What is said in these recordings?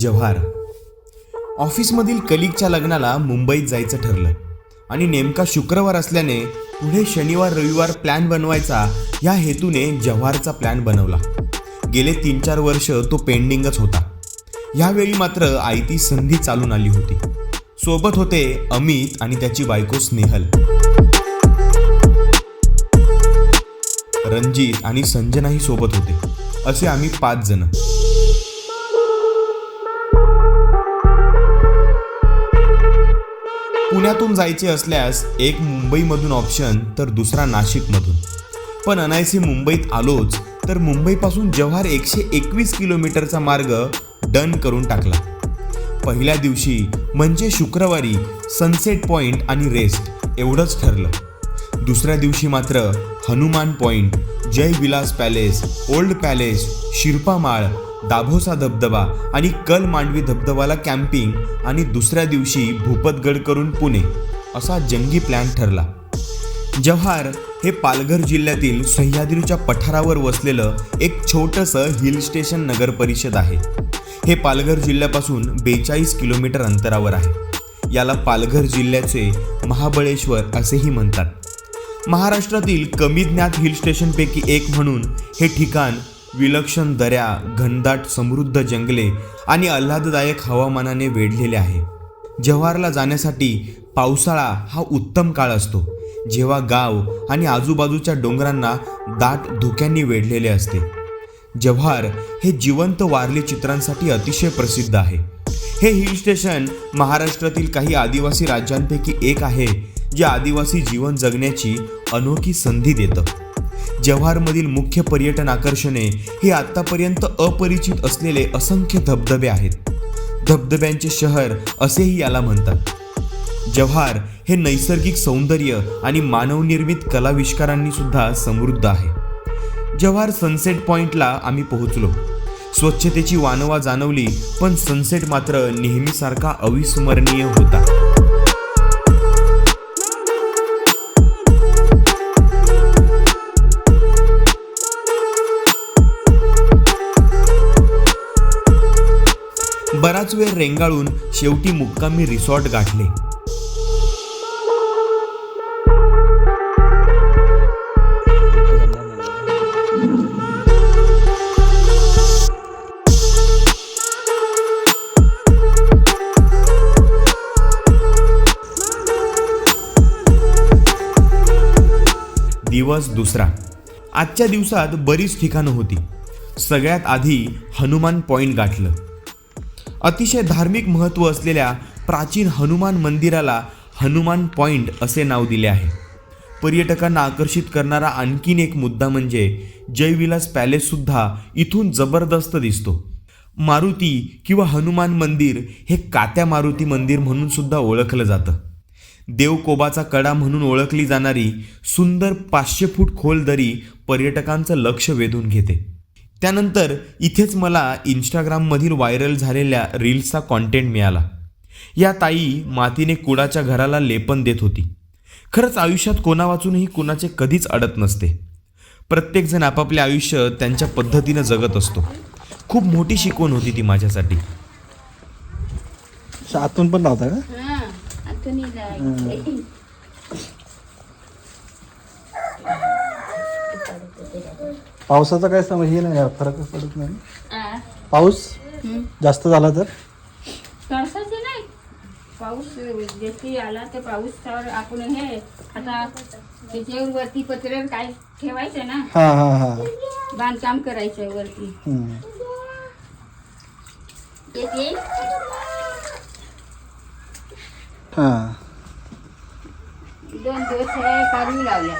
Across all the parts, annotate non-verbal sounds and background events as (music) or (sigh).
जव्हार. ऑफिसमधील कलिगच्या लग्नाला मुंबईत जायचं ठरलं आणि नेमका शुक्रवार असल्याने पुढे शनिवार रविवार प्लॅन बनवायचा या हेतूने जव्हारचा प्लॅन बनवला. गेले तीन चार वर्ष तो पेंडिंगच होता. यावेळी मात्र आयती संधी चालून आली होती. सोबत होते अमित आणि त्याची बायको स्नेहल. रणजित आणि संजनाही सोबत होते. असे आम्ही पाच जण. पुण्यातून जायचे असल्यास एक मुंबईमधून ऑप्शन तर दुसरा नाशिकमधून. पण अनायसे मुंबईत आलोच तर मुंबईपासून जव्हार एकशे एकवीस किलोमीटरचा मार्ग डन करून टाकला. पहिल्या दिवशी म्हणजे शुक्रवारी सनसेट पॉइंट आणि रेस्ट एवढंच ठरलं. दुसऱ्या दिवशी मात्र Hanuman point Jai Vilas palace old palace Shirpamal Dabhosa धबधबा आणि कल मांडवी धबधबाला कॅम्पिंग आणि दुसऱ्या दिवशी भूपतगड करून पुणे असा जंगी प्लॅन ठरला. जव्हार हे पालघर जिल्ह्यातील सह्याद्रीच्या पठारावर वसलेलं एक छोटंसं हिल स्टेशन नगर परिषद आहे. हे पालघर जिल्ह्यापासून बेचाळीस किलोमीटर अंतरावर आहे. याला पालघर जिल्ह्याचे महाबळेश्वर असेही म्हणतात. महाराष्ट्रातील कमी ज्ञात हिल स्टेशनपैकी एक म्हणून हे ठिकाण विलक्षण दऱ्या घनदाट समृद्ध जंगले आणि आल्हाददायक हवामानाने वेढलेले आहे. जव्हारला जाण्यासाठी पावसाळा हा उत्तम काळ असतो. जेव्हा गाव आणि आजूबाजूच्या डोंगरांना दाट धुक्यांनी वेढलेले असते. जव्हार हे जिवंत वारली चित्रांसाठी अतिशय प्रसिद्ध आहे. हे हिल स्टेशन महाराष्ट्रातील काही आदिवासी राज्यांपैकी एक आहे जे आदिवासी जीवन जगण्याची अनोखी संधी देतं. जव्हारमधील मुख्य पर्यटन आकर्षणे हे आत्तापर्यंत अपरिचित असलेले असंख्य धबधबे आहेत. धबधब्यांचे शहर असेही याला म्हणतात. जव्हार हे नैसर्गिक सौंदर्य आणि मानवनिर्मित कलाविष्कारांनी सुद्धा समृद्ध आहे. जव्हार सनसेट पॉइंटला आम्ही पोहोचलो. स्वच्छतेची वानवा जाणवली पण सनसेट मात्र नेहमीसारखा अविस्मरणीय होता. बराच वेळ रेंगाळून शेवटी मुक्कामी रिसॉर्ट गाठले. दिवस दुसरा. आजच्या दिवसात बरीच ठिकाणं होती. सगळ्यात आधी हनुमान पॉईंट गाठलं. अतिशय धार्मिक महत्त्व असलेल्या प्राचीन हनुमान मंदिराला हनुमान पॉइंट असे नाव दिले आहे. पर्यटकांना आकर्षित करणारा आणखीन एक मुद्दा म्हणजे जयविलास पॅलेससुद्धा इथून जबरदस्त दिसतो. मारुती किंवा हनुमान मंदिर हे कात्या मारुती मंदिर म्हणून सुद्धा ओळखलं जातं. देवकोबाचा कडा म्हणून ओळखली जाणारी सुंदर पाचशे फूट खोल दरी पर्यटकांचं लक्ष वेधून घेते. त्यानंतर इथेच मला इंस्टाग्राममधील व्हायरल झालेल्या रील्सचा कॉन्टेंट मिळाला. या ताई मातीने कुडाच्या घराला लेपन देत होती. खरंच आयुष्यात कोणा वाचूनही कुणाचे कधीच अडत नसते. प्रत्येकजण आपापले आयुष्य त्यांच्या पद्धतीनं जगत असतो. खूप मोठी शिकवण होती ती माझ्यासाठी. आतून पण लावता का? हा. (laughs) पावसाचा काय समज हे नाही फरक पडत नाही. आ, पाऊस. जास्त झाला तर? पावसाचं नाही. पाऊस जशी आला तर पाऊसावर आपण हे आता त्याच्यावर वरती पत्र्यावर काय ठेवायचं ना? हा हा हा. बांधकाम करायचं वरती. हम्म. येते हा. दोन दिवस हे काढून लावल्या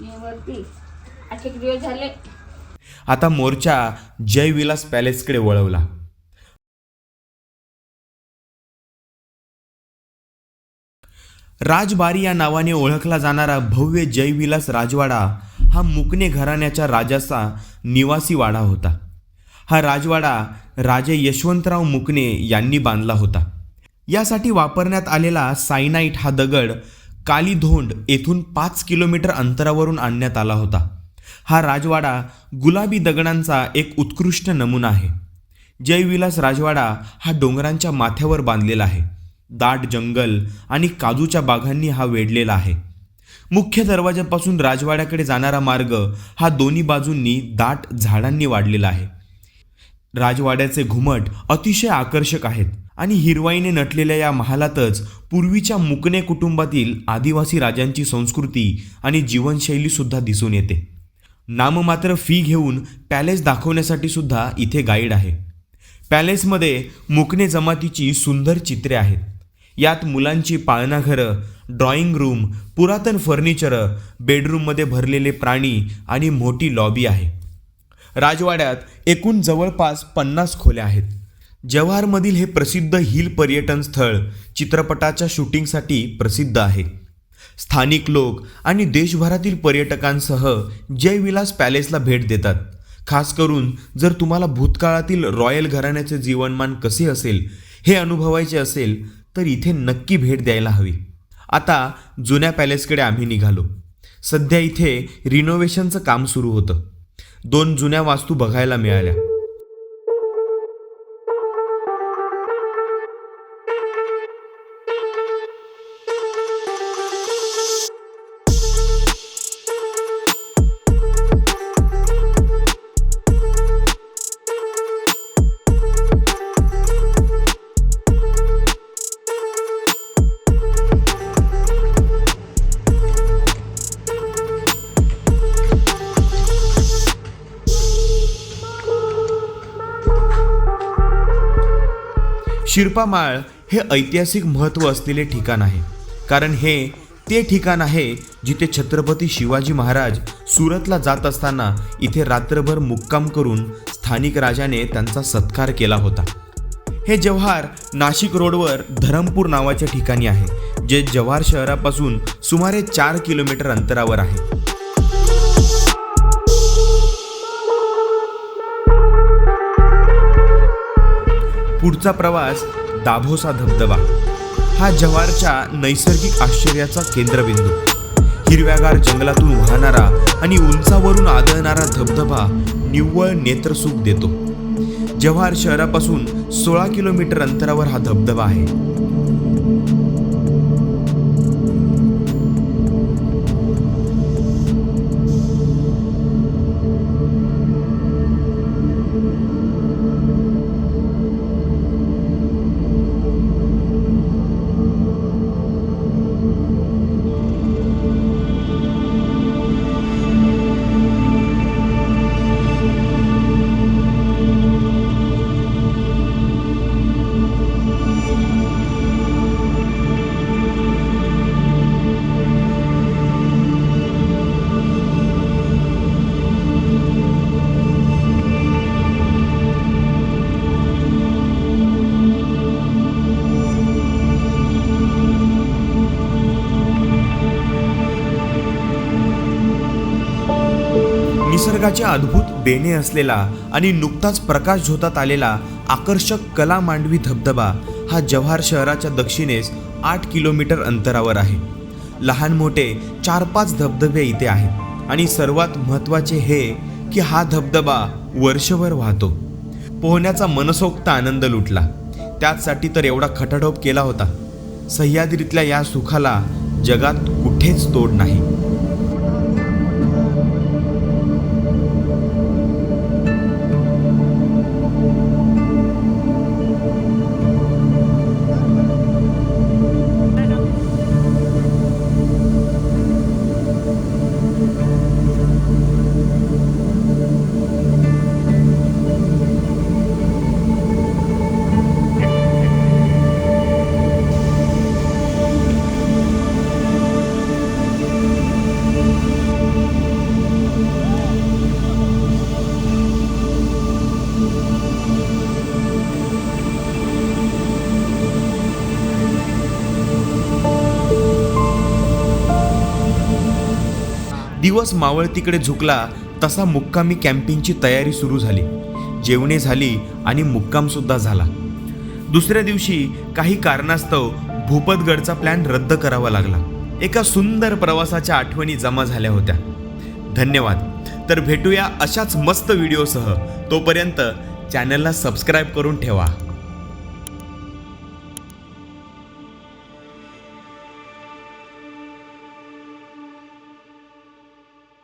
हे वरती आठ एक दिवस झाले. आता मोर्चा जयविलास पॅलेसकडे वळवला. राजबारी या नावाने ओळखला जाणारा भव्य जयविलास राजवाडा हा मुकणे घराण्याच्या राजाचा निवासी वाडा होता. हा राजवाडा राजे यशवंतराव मुकणे यांनी बांधला होता. यासाठी वापरण्यात आलेला सायनाईट हा दगड कालीधोंड येथून पाच किलोमीटर अंतरावरून आणण्यात आला होता. हा राजवाडा गुलाबी दगडांचा एक उत्कृष्ट नमुना आहे. जयविलास राजवाडा हा डोंगरांच्या माथ्यावर बांधलेला आहे. दाट जंगल आणि काजूच्या बागांनी हा वेढलेला आहे. मुख्य दरवाजापासून राजवाड्याकडे जाणारा मार्ग हा दोन्ही बाजूंनी दाट झाडांनी वाढलेला आहे. राजवाड्याचे घुमट अतिशय आकर्षक आहेत आणि हिरवाईने नटलेल्या या महालातच पूर्वीच्या मुकणे कुटुंबातील आदिवासी राजांची संस्कृती आणि जीवनशैलीसुद्धा दिसून येते. नाममात्र फी घेऊन पॅलेस दाखवण्यासाठी सुद्धा इथे गाईड आहे. पॅलेसमध्ये मुकणे जमातीची सुंदर चित्रे आहेत. यात मुलांची पाळणाघरं ड्रॉइंग रूम पुरातन फर्निचर बेडरूममध्ये भरलेले प्राणी आणि मोठी लॉबी आहे. राजवाड्यात एकूण जवळपास पन्नास खोल्या आहेत. जव्हारमधील हे प्रसिद्ध हिल पर्यटन स्थळ चित्रपटाच्या शूटिंगसाठी प्रसिद्ध आहे. स्थानिक लोक आणि देशभरातील पर्यटकांसह जयविलास पॅलेसला भेट देतात. खास करून जर तुम्हाला भूतकाळातील रॉयल घराण्याचे जीवनमान कसे असेल हे अनुभवायचे असेल तर इथे नक्की भेट द्यायला हवी. आता जुन्या पॅलेसकडे आम्ही निघालो. सध्या इथे रिनोव्हेशनचं काम सुरू होतं. दोन जुन्या वास्तू बघायला मिळाल्या. शिरपामाळ हे ऐतिहासिक महत्त्व असलेले ठिकाण आहे. कारण हे ते ठिकाण आहे जिथे छत्रपती शिवाजी महाराज सुरतला जात असताना इथे रात्रभर मुक्काम करून स्थानिक राजाने त्यांचा सत्कार केला होता. हे जव्हार नाशिक रोडवर धरमपूर नावाच्या ठिकाणी आहे जे जव्हार शहरापासून सुमारे चार किलोमीटर अंतरावर आहे. पुढचा प्रवास दाभोसा धबधबा. हा जव्हारच्या नैसर्गिक आश्चर्याचा केंद्रबिंदू. हिरव्यागार जंगलातून वाहणारा आणि उंचावरून आदळणारा धबधबा निव्वळ नेत्रसुख देतो. जव्हार शहरापासून सोळा किलोमीटर अंतरावर हा धबधबा आहे. निसर्गाचे अद्भुत देणे असलेला आणि नुकताच प्रकाश झोतात आलेला आकर्षक कला मांडवी धबधबा हा जव्हार शहराच्या दक्षिणेस आठ किलोमीटर अंतरावर आहे. लहान मोठे चार पाच धबधबे इथे आहेत आणि सर्वात महत्त्वाचे हे की हा धबधबा वर्षभर वाहतो. पोहण्याचा मनसोक्त आनंद लुटला. त्याचसाठी तर एवढा खटाटोप केला होता. सह्याद्रीतल्या या सुखाला जगात कुठेच तोड नाही. दिवस मावळ तिकडे झुकला तसा मुक्कामी कॅम्पिंगची तयारी सुरू झाली. जेवणे झाली आणि मुक्कामसुद्धा झाला. दुसऱ्या दिवशी काही कारणास्तव भूपतगडचा प्लॅन रद्द करावा लागला. एका सुंदर प्रवासाच्या आठवणी जमा झाल्या होत्या. धन्यवाद. तर भेटूया अशाच मस्त व्हिडिओसह. तोपर्यंत चॅनलला सबस्क्राईब करून ठेवा.